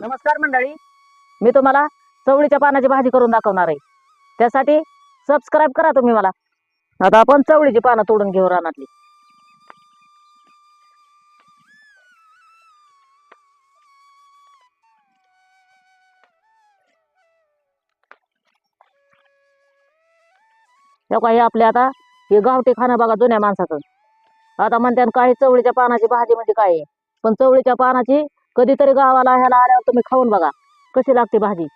नमस्कार मंडळी. मी तुम्हाला चवळीच्या पानाची भाजी करून दाखवणार आहे. त्यासाठी सबस्क्राईब करा तुम्ही मला. आता आपण चवळीची पानं तोडून घेऊ रानातली. हे काही आपल्या आता हे गावठी खाणं बघा जुन्या माणसाचं. आता म्हणते काही चवळीच्या पानाची भाजी म्हणजे काय आहे? पण चवळीच्या पानाची कधीतरी गावाला ह्याला आल्यावर तुम्ही खाऊन बघा. कशी लागते भाजी?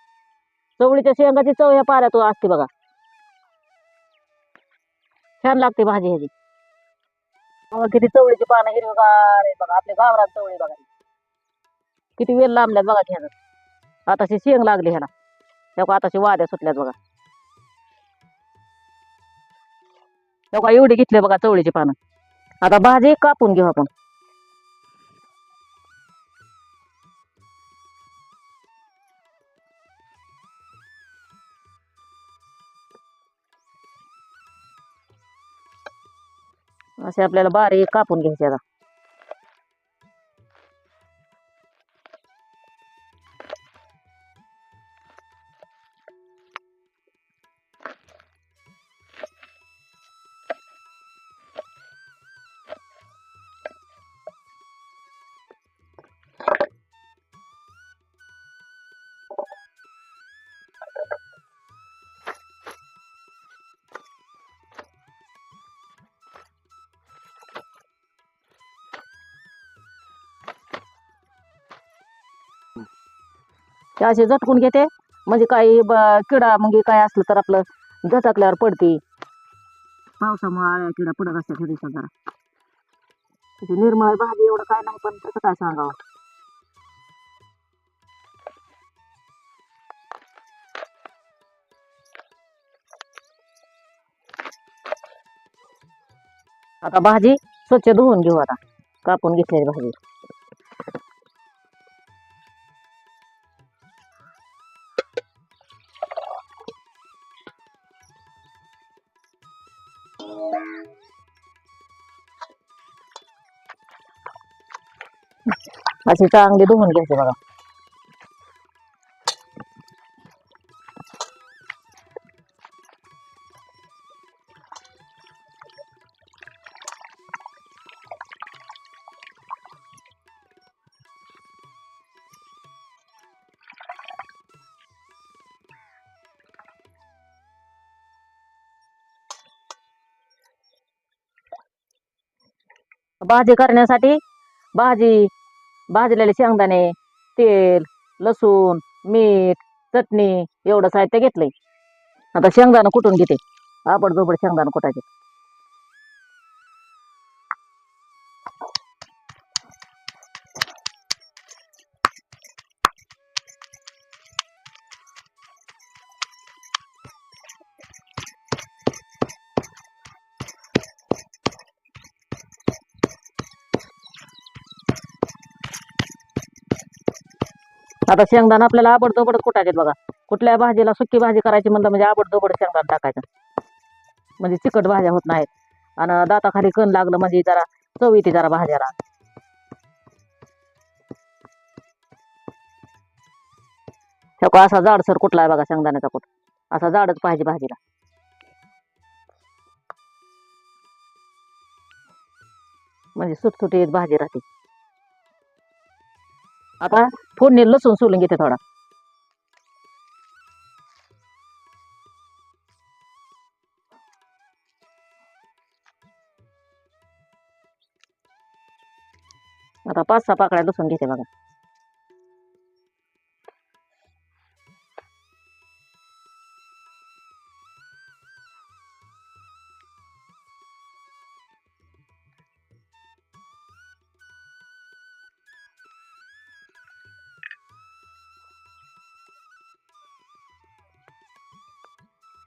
चवळीच्या शेंगाची चव ह्या पाऱ्यात असते बघा. छान लागते भाजी ह्याची. किती चवळीची पानं हिरवगार बघा. आपल्या गावरात चवळी बघा. किती वेल लांबल्यात बघा की आताशी शेंग लागली ह्याला. तेव्हा आताशी वाद्या सुटल्यात बघा. तेव्हा एवढी घेतली बघा चवळीची पानं. आता भाजी कापून घेऊ आपण. असे आपल्याला बारीक कापून घ्यायचे आता. ते असे झटकून घेते. म्हणजे काही ब- किडा मग काय असलं तर आपलं झटकल्यावर पडते. पावसामुळे आळ्या किडा पडत असते ह्या जरा. निर्मळ भाजी एवढं काय नाही पण तसं काय सांगावं? आता भाजी स्वच्छ धुवून घेऊ आता. कापून घेतलेली भाजी. अशी चांगली धुवून घ्यायची बघा. भाजी करण्यासाठी भाजी भाजलेले शेंगदाणे तेल लसूण मीठ चटणी एवढं साहित्य घेतलंय. आता शेंगदाणं कुठून घेते? आपण जोबड शेंगदाणं कुटायचे आता शेंगदाणा आपल्याला आबड जोबड कुटायचे बघा? कुठल्या भाजीला सुकी भाजी करायची म्हणलं म्हणजे आबड जोबड शेंगदाणा टाकायचं. म्हणजे चिकट भाज्या होत नाहीत. आणि दाताखाली कण लागलं म्हणजे जरा चव येते जरा भाज्याला. ह्यो का असा जाडसर कुठला आहे बघा शेंगदाण्याचा कुठ? असा जाडच पाहिजे भाजीला. म्हणजे सुटसुटीत भाजी राहते. आता फोडणी लसूण सोलून घेते थोडा. आता पाच सहा पाकळ्या लसूण घेते बघा.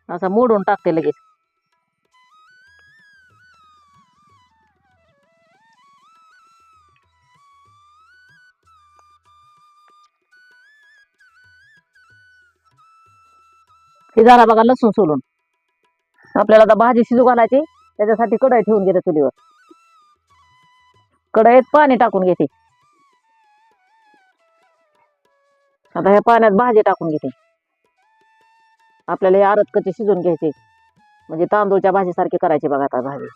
असा मोडून टाकते लगेच. हे झाला बघा लसूण सोलून. आपल्याला आता भाजी शिजू घालायची त्याच्यासाठी कढई ठेवून घेते चुलीवर. कढईत पाणी टाकून घेते. आता ह्या पाण्यात भाजी टाकून घेते. आपल्याला हे आरत कच्चे शिजून घ्यायचे. म्हणजे तांदूळच्या भाजीसारखे करायचे बघा आता भाजी.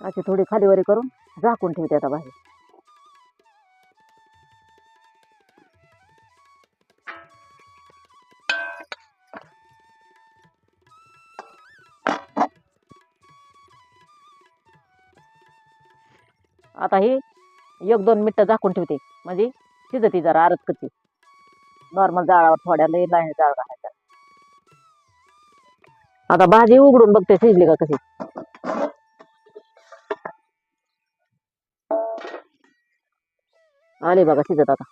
अशी थोडी खालीवरी करून झाकून ठेवते आता भाजी. आता ही एक दोन मिनटं झाकून ठेवते. म्हणजे शिजती जरा आरत करते. नॉर्मल जाळावर थोड्या लई नाही जाळ घालायचा आता भाजी उघडून बघते शिजली का कशी? आली बघा शिजत आता.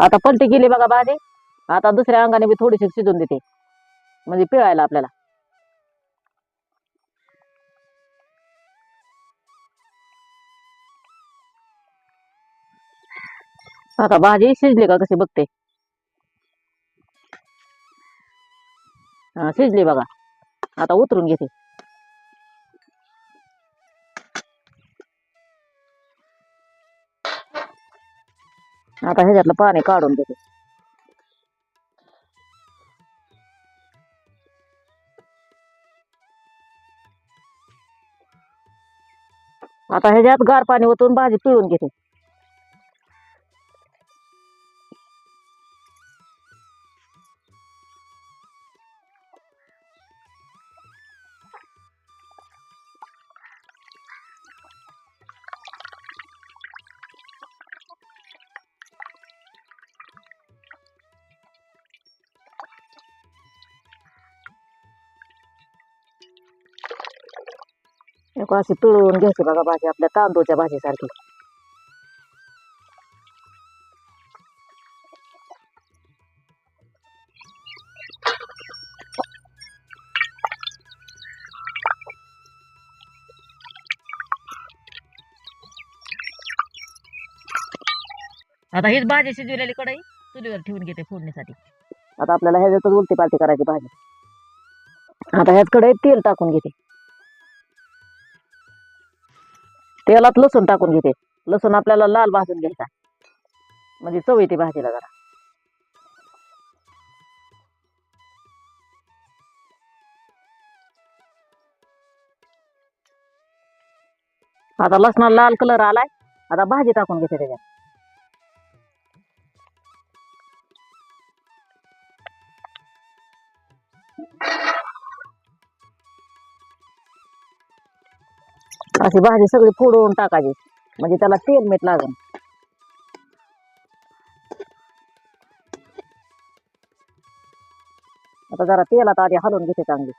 आता पलटी केली बघा भाजी आता दुसऱ्या अंगाने बी थोडीशी शिजून देते. म्हणजे पिळायला आपल्याला. आता भाजी शिजली का कशी बघते? हा शिजली बघा. आता उतरून घेते. आता ह्याच्यातलं पाणी काढून देते. आता ह्याच्यात गार पाणी ओतून भाजी पिळून घेते. एक अशी पिळून घ्यायची बघा भाजी आपल्या तांदूळच्या भाजीसारखी. आता हीच भाजी शिजवलेली कढई चुलीवर ठेवून घेते फोडणीसाठी. आता आपल्याला ह्याच्यातच उलटी पालटी करायची भाजी. आता ह्याच कढईत तेल टाकून घेते. तेलात लसूण टाकून घेते. लसूण आपल्याला लाल भाजून घ्यायचा. म्हणजे चव येते भाजीला जरा. आता लसणाला लाल कलर आलाय. आता भाजी टाकून घेते त्याच्यात. अशी भाजी सगळी फोडून टाकायची. म्हणजे त्याला तेल मीठ लागेल आता जरा तेलात आधी हलवून घेते चांगली.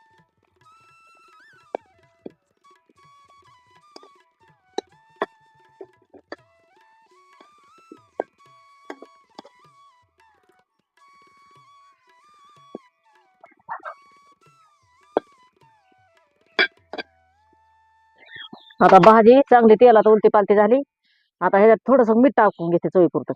आता भाजी चांगली तेलात उलटी पालटी झाली. आता ह्याच्यात थोडस मीठ टाकून घेते चवीपुरतं.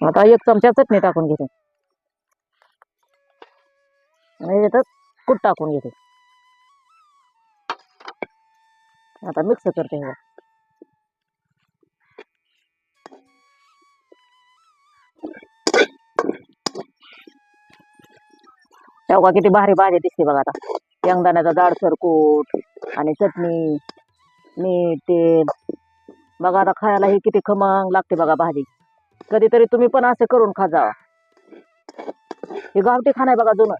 आता एक चमचा चटणी टाकून घेते. आणि ह्याच्यात कूट टाकून घेते. आता मिक्स करते हे तेव्हा किती भारी भाजी दिसते बघा आता. शेंगदाण्याचा जाडसर कूट आणि चटणी मीठ तेल बघा आता खायला ही किती खमंग लागते बघा भाजी. कधीतरी तुम्ही पण असे करून खा जावा हे गावठी खाणं आहे बघा जुनं.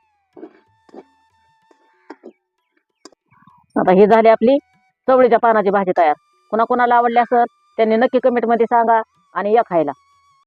आता ही झाली आपली चवळीच्या पानाची भाजी तयार. कुणाकुणाला आवडली असेल त्यांनी नक्की कमेंटमध्ये सांगा आणि या खायला.